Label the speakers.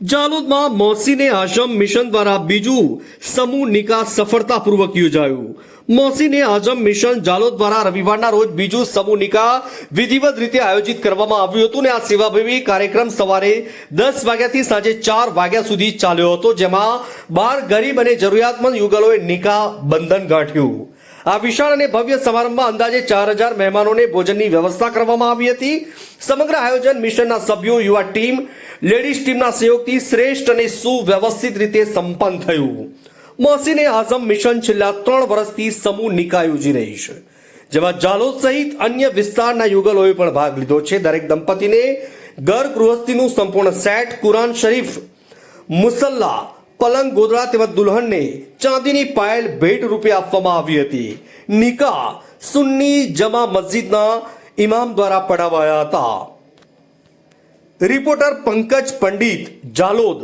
Speaker 1: જાલોદમાં મોસીને Azam mission દ્વારા બીજું સમૂહ નિકાસ સફળતાપૂર્વક યોજાયું. મોસીને આઝમ મિશન જાલોદ દ્વારા રવિવારના રોજ બીજું સમૂહ નિકા વિધિવત રીતે આયોજિત કરવામાં આવ્યું હતું ને આ સેવાભાવી કાર્યક્રમ સવારે દસ વાગ્યાથી સાંજે ચાર વાગ્યા સુધી ચાલ્યો હતો, જેમાં બાર ગરીબ અને જરૂરિયાતમંદ યુગલોએ નિકા બંધન ગાંઠ્યું. આ વિશાળ અને ભવ્ય સમારંભમાં અંદાજે ચાર હજાર મહેમાનોને ભોજનની વ્યવસ્થા કરવામાં આવી હતી. સમગ્ર આયોજન મિશનના સભ્યો, યુવા ટીમ, લેડીઝ ટીમના સહયોગથી શ્રેષ્ઠ અને સુવ્યવસ્થિત રીતે સંપન્ન થયું. મોહસીને આઝમ મિશન છેલ્લા ત્રણ વર્ષથી સમૂહ નિકાય યોજી રહી છે. જેમાં જાલોદ સહિત અન્ય વિસ્તારના યુગલોએ પણ ભાગ લીધો છે. દરેક દંપતીને ઘર ગૃહસ્થીનું સંપૂર્ણ સેટ, કુરાન શરીફ, મુસલ્લા પલંગ ગોદડા તેમજ દુલ્હનને ચાંદીની પાયલ ભેટ રૂપે આપવામાં આવી હતી. નિકા સુન્ની જમા મસ્જિદના ઇમામ દ્વારા પડાવાયા હતા. રિપોર્ટર પંકજ પંડિત જાલોદ